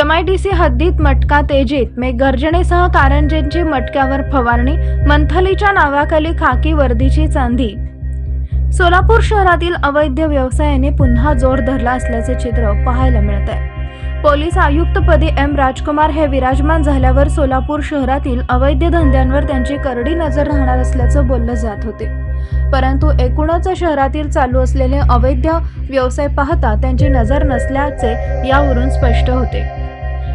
M I D C हद्दीत मटका तेजीत मे गर्जनेसह कारंजेंची मटक्यावर फवारणी मंथलीच्या नावाखाली खाकी वर्दीची चांदी. सोलापूर शहरातील अवैध व्यवसायाने पुन्हा जोर धरला असल्याचे चित्र पाहायला मिळत आहे पोलीस आयुक्तपदी एम. राजकुमार हे विराजमान झाल्यावर सोलापूर शहरातील अवैध धंद्यांवर त्यांची करडी नजर राहणार असल्याचं बोललं जात होते. परंतु एकूणच शहरातील चालू असलेले अवैध व्यवसाय पाहता त्यांची नजर नसल्याचे यावरून स्पष्ट होते.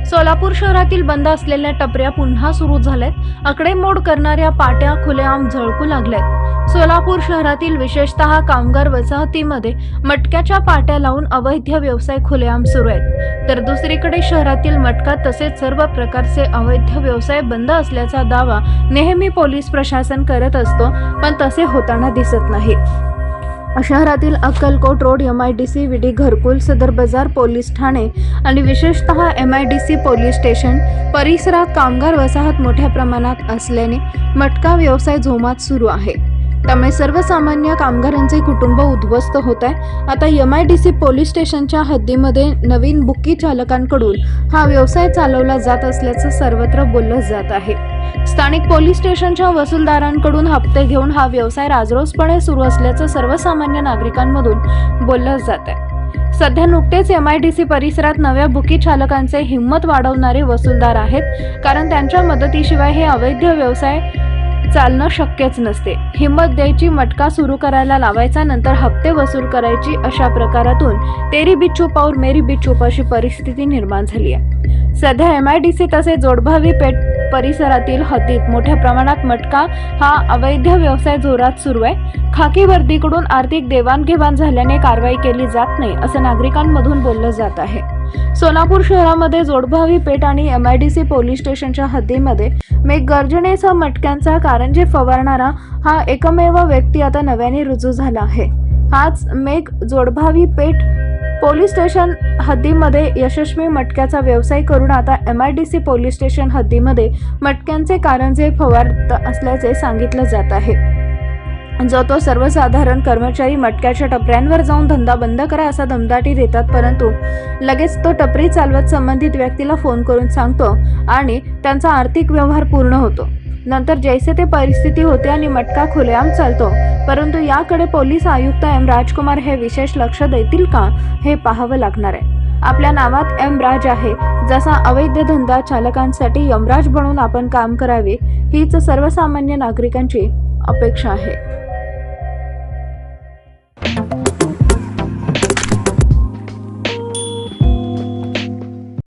सोलापूर शहरातील बंद असलेल्या टपऱ्या पुन्हा सुरू झाल्यात. आकडेमोड करणाऱ्या पाट्या खुलेआम झळकू लागल्यात. सोलापूर शहरातील विशेषतः कामगार वसाहतीमध्ये मटक्याच्या पाट्या लावून अवैध व्यवसाय खुलेआम सुरू आहेत. तर दुसरीकडे शहरातील मटका तसेच सर्व प्रकारचे अवैध व्यवसाय बंद असल्याचा दावा नेहमी पोलीस प्रशासन करत असतो पण तसे होताना दिसत नाही. शहरातील Akkalkot road M I D C Vidi Gharkul Sadar Bazar police Thane आणि विशेषतः M I D C police station परिसरात कामगार वसाहत मोठ्या प्रमाणात असल्याने मटका व्यवसाय जोमात सुरू आहे. त्यामुळे सर्वसामान्य कामगारांचे कुटुंब उद्ध्वस्त होत आहे. आता M I D C police स्टेशनच्या हद्दीमध्ये नवीन बुकी चालकांकडून हा व्यवसाय चालवला जात असल्याचं सर्वत्र बोललं जात आहे. स्थानिक पोलीस स्टेशनच्या वसूलदारांकडून हप्ते घेऊन हा व्यवसाय राजरोसपणे सुरू असल्याचं सर्वसामान्य नागरिकांमधून बोललं जात आहे. सध्या नुकतेच एम आय डी सी परिसरात नव्या बुकी चालकांचे हिंमत वाढवणारे वसूलदार आहेत कारण त्यांच्या मदतीशिवाय हे अवैध व्यवसाय चालणं शक्यच नसते. हिंमत द्यायची मटका सुरू करायला लावायचा नंतर हप्ते वसूल करायची अशा प्रकारातून तेरी बिच्छू पाऊर मेरी बिच्चू अशी परिस्थिती निर्माण झाली आहे. सध्या एम आय डी सी तसे जोडभावी पेट परिसरातील हद्दीत मोठ्या प्रमाणात मटका हा अवैध व्यवसाय जोरात सुरू आहे. खाकी वर्दीकडून आर्थिक देवाणघेवाण झाल्याने कारवाई केली जात नाही असं नागरिकांमधून बोललं जात आहे. सोलापूर शहरामध्ये जोडभावी पेठ आणि M I D C police स्टेशनच्या हद्दीमध्ये मेघगर्जनेसह मटक्यांचा कारंजे फवारणारा हा एकमेव व्यक्ती आता नव्याने रुजू झाला आहे. हाच मेघ जोडभावी पेठ पोलीस स्टेशन हद्दीमध्ये यशस्वी मटक्याचा व्यवसाय करून आता M I D C police station हद्दीमध्ये मटक्यांचे कारंजे फवारत असल्याचे सांगितलं जात आहे. जो तो सर्वसाधारण कर्मचारी मटक्याच्या टपऱ्यांवर जाऊन धंदा बंद करा असा धमदाटी देतात परंतु लगेच तो टपरी चालवत संबंधित व्यक्तीला फोन करून सांगतो आणि त्यांचा आर्थिक व्यवहार पूर्ण होतो. नंतर जैसे ते परिस्थिती होते आणि मटका खुलेआम चालतो परंतु याकडे पोलीस आयुक्त एम राजकुमार हे विशेष लक्ष देतील का हे पाहावं लागणार आहे. आपल्या नावात एम राज आहे जसा अवैध धंदा चालकांसाठी यमराज बनून आपण काम करावे हीच सर्वसामान्य नागरिकांची अपेक्षा आहे.